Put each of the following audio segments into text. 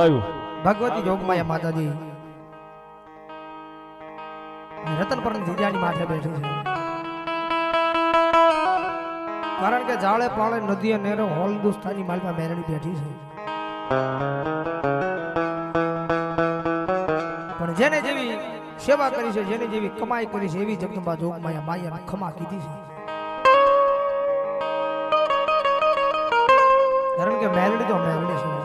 મળાયું. ભગવતી જોગમાયા માતાજી. રતન પર ધીરિયાની માથે બેઠું છે. કારણ કે જાળે પાળે નદીએ નેરો હોલ હિન્દુસ્તાની માલમાં મેરણી બેઠી છે. પણ જેને જેવી સેવા કરી છે, જેને જેવી કમાઈ કરી છે, એવી જગદંબા જોગમાયા માયાને ખમા કીધી છે. કારણ કે મેરડી તો મેરડી છે.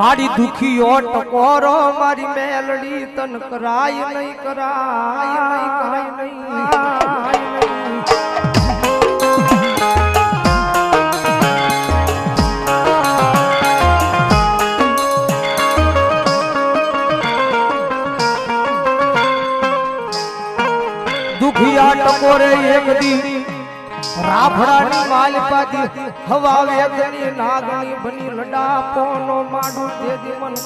મારી દુખીઓ ટકોરો મારી મેલડી તન કરાય નહીં કરાય નહીં કરાય નહીં. રાફડાની માલપાતી હવા વેદની નાગણી બની લડા પોનો માડું તેજી મન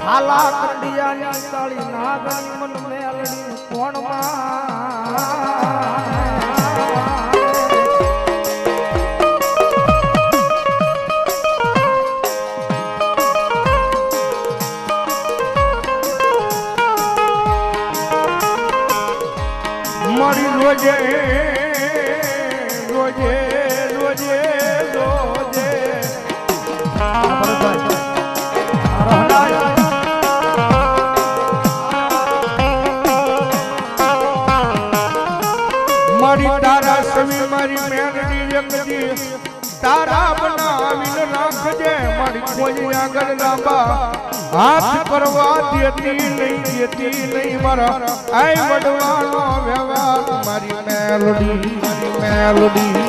ખાલા કંડિયાની તાળી નાગણી મન મેલડી કોણમાં મારી રોજે મારી તારા સવી મારી મેરડી જગદી તારા બનાવીને રાખજે, મારી કોઈ આગળ લાંબા. હાથ કરવા દેતી નહીં દેતી નહીં મારા. આઈ વડવાનો વ્યવહાર, મારી મેલડી, મારી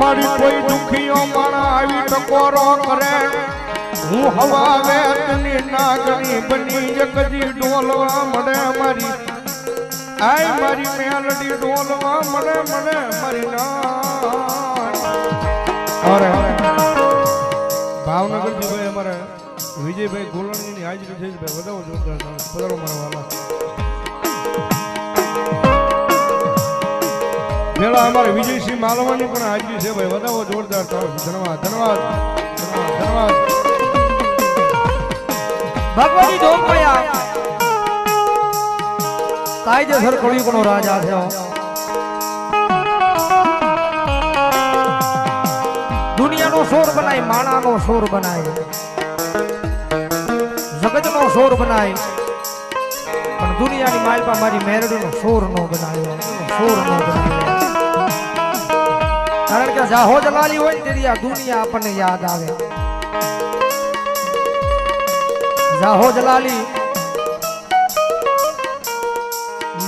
મારી કોઈ દુખીઓ મારા આવી ટકોરો કરે. હું હવા વેતની નાગણી બની જગજી ડોલવા મળે મારી. આય મારી મેલડી ડોલવા મળે મળે મારી અરે ભાવનગરજી ભાઈ અમારે વિજયભાઈ ગોલણીની હાજરી છે ભાઈ, વધારો જોરદાર પધારો મારા વાલા. પેલા અમારે વિજયસિંહ માલવાની પણ હાજરી છે ભાઈ વધાવો જોરદાર ધન્યવાદ ધન્યવાદ ધન્યવાદ. ધન્યવાદ ધન્યવાદ ભગવતી જોગમાયા કાયદેસર કળિયુગનો રાજા થયો. દુનિયાનો સોર બનાય માણાનો સોર બનાય. જગતનો સોર બનાય. પણ દુનિયાની માલપા મારી મેરડીનો સોર નો બનાવ્યો સોર નો બનાવ્યો કારણ કે જાહો જલાલી હોય ને તેથી આ દુનિયા આપણને યાદ આવે. જાહો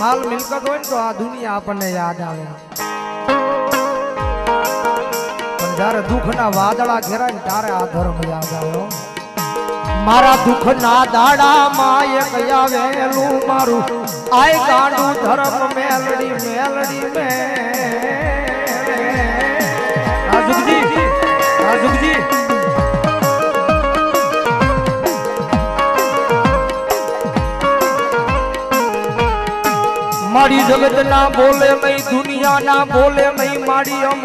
માલ મિલકત હોય તો આ દુનિયા આપણને યાદ આવે. પણ જ્યારે દુઃખના વાદળા ઘેરાય ને ત્યારે આ ધર્મ યાદ આવ્યો મારા દુઃખના દાડામાં એક આવેલું મારું. આય ગાંડું ધર્મ મેલડી મેલડી મે મારી જગત ના બોલે નહીં દુનિયા ના બોલે નહીં મારી અમ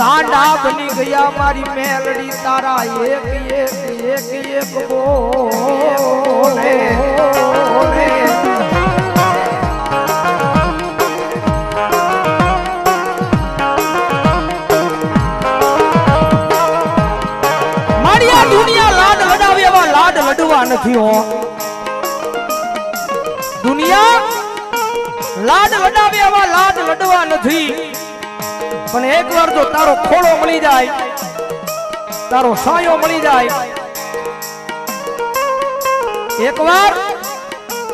ગાંડા બની ગયા મારી મેલડી, તારા એક એક એક એક બોલે બોલે. મારી આ દુનિયા લાડ લડાવે એવા લાડ લડવા નથી હો દુનિયા લાડ લડાવે આવા લાડ લડવા નથી. પણ એકવાર જો તારો ખોળો મળી જાય, તારો સાયો મળી જાય, એકવાર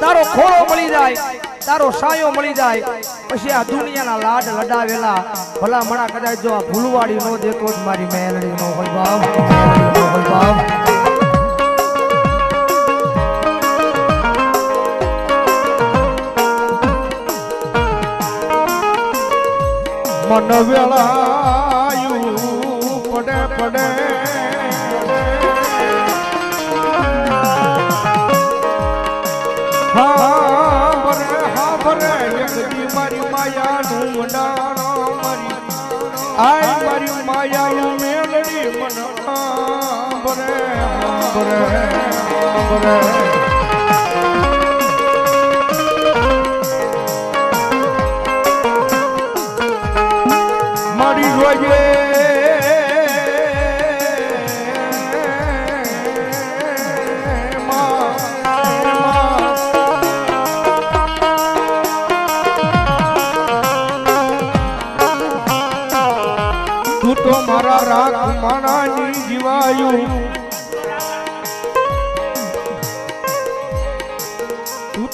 તારો ખોળો મળી જાય, તારો સાયો મળી જાય, પછી આ દુનિયાના લાડ લડાવેલા ભલા મણા કદાચ જો આ ભૂલવાડી નો દેતો જ મારી મેલડી નો હોય બાપ હોય બાપ. મન વેળાયું. પડે પડે. હા, ભરે હા, ભરે. યજ્ઞ મારી માયાનું મંડાણો મારી. આય મારી માયાનું મેલડી મન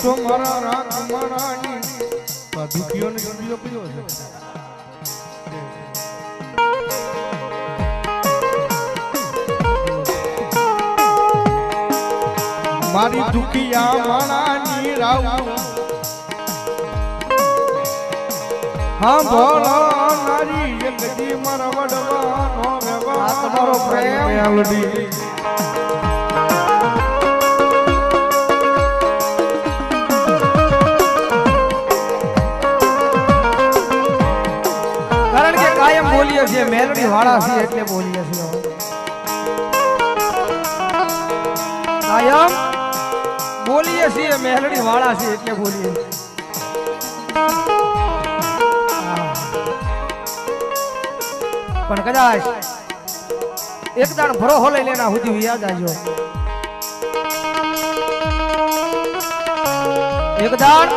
તું મારા રાખ માણાની આ દુખીઓને બીજો કયો છે? મારી દુખિયા માણાની રાવ. હા ભોળા નારી જગદી મારા વડવાનો વ્યવહાર તમારો પ્રેમ. મેલડી કારણ કે કાયમ બોલીએ છીએ, મેલડી વાળા છીએ એટલે બોલીએ છીએ કાયમ બોલીએ છીએ, મેલડી વાળા છીએ એટલે બોલીએ હા. પણ કદાચ એક દાણ ભરોહો લઈ લેના સુધી યાદ આવજો. એક દાણ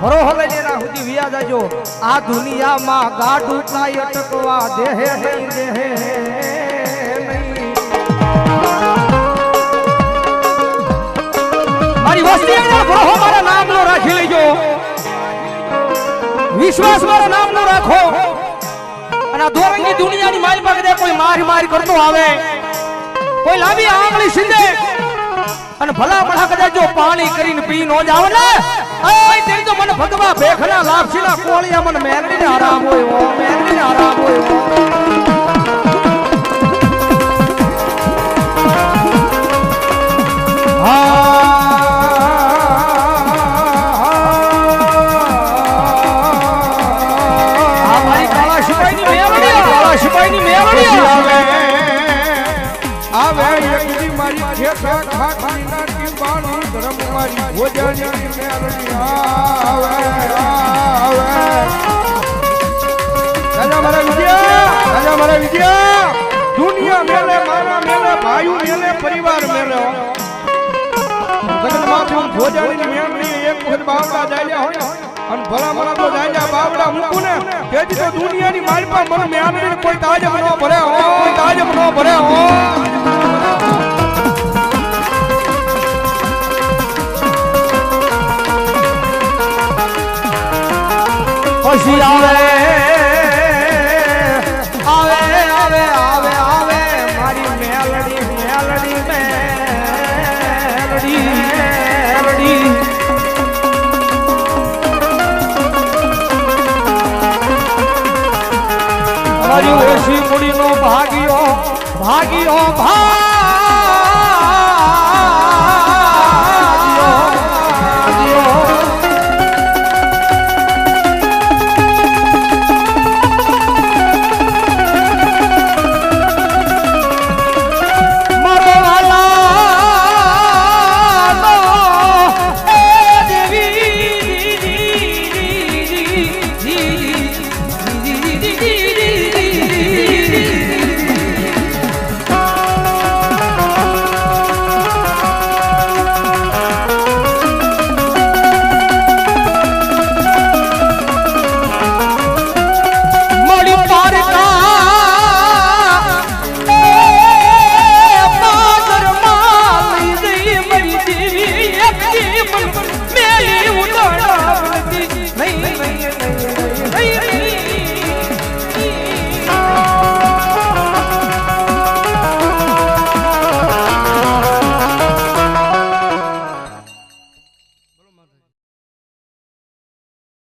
એના સુધી આજો આ દુનિયામાં ગાડું મારી વસ્તી ભરોહો મારા નામનો રાખી લેજો. વિશ્વાસ મારા નામનો રાખો. અને આ દોરંગી દુનિયાની મારી પાસે કોઈ માર માર કરતો આવે. કોઈ લાંબી આંગળી સીધે. અને ભલા ભલા કદાચ જો પાણી કરીને પી નો જાવ ને ઓય તેરી તો મને ભગવા ભેખલા લાપસીલા કોળિયા મને આરામ હોય ઓ મેલડીને આરામ હોય ઓ. આ મારી કાળા આ કાળા સિપાહીની મેલડી પછી આ. આવે આવે મારી ખેતા ધર્મ મારી ભોજનની મેલડી. આવે આવે. રાજા મારા વિજયા રાજા મારા વિજયા દુનિયા મેલે, મારા મેલે ભાઈઓ મેલે, પરિવાર મેલે. જગતમાંથી હું ભોજનની મેલડી એક વખત બાવડા જાયા હોય. અને ભલા ભલા તો જાયા બાવડા મૂકું ને તેથી તો દુનિયાની મારી પર મને મેલડી કોઈ તાજબ ન ભરે હો તાજમ ન ભરે હો. પછી આવે. આવે. આવે આવે આવે મારી મેલડી મેલડી મેલડી મેલડી. મારી ઓછી મૂડીનો ભાગ્યો ભાગ્યો ભાગ્યો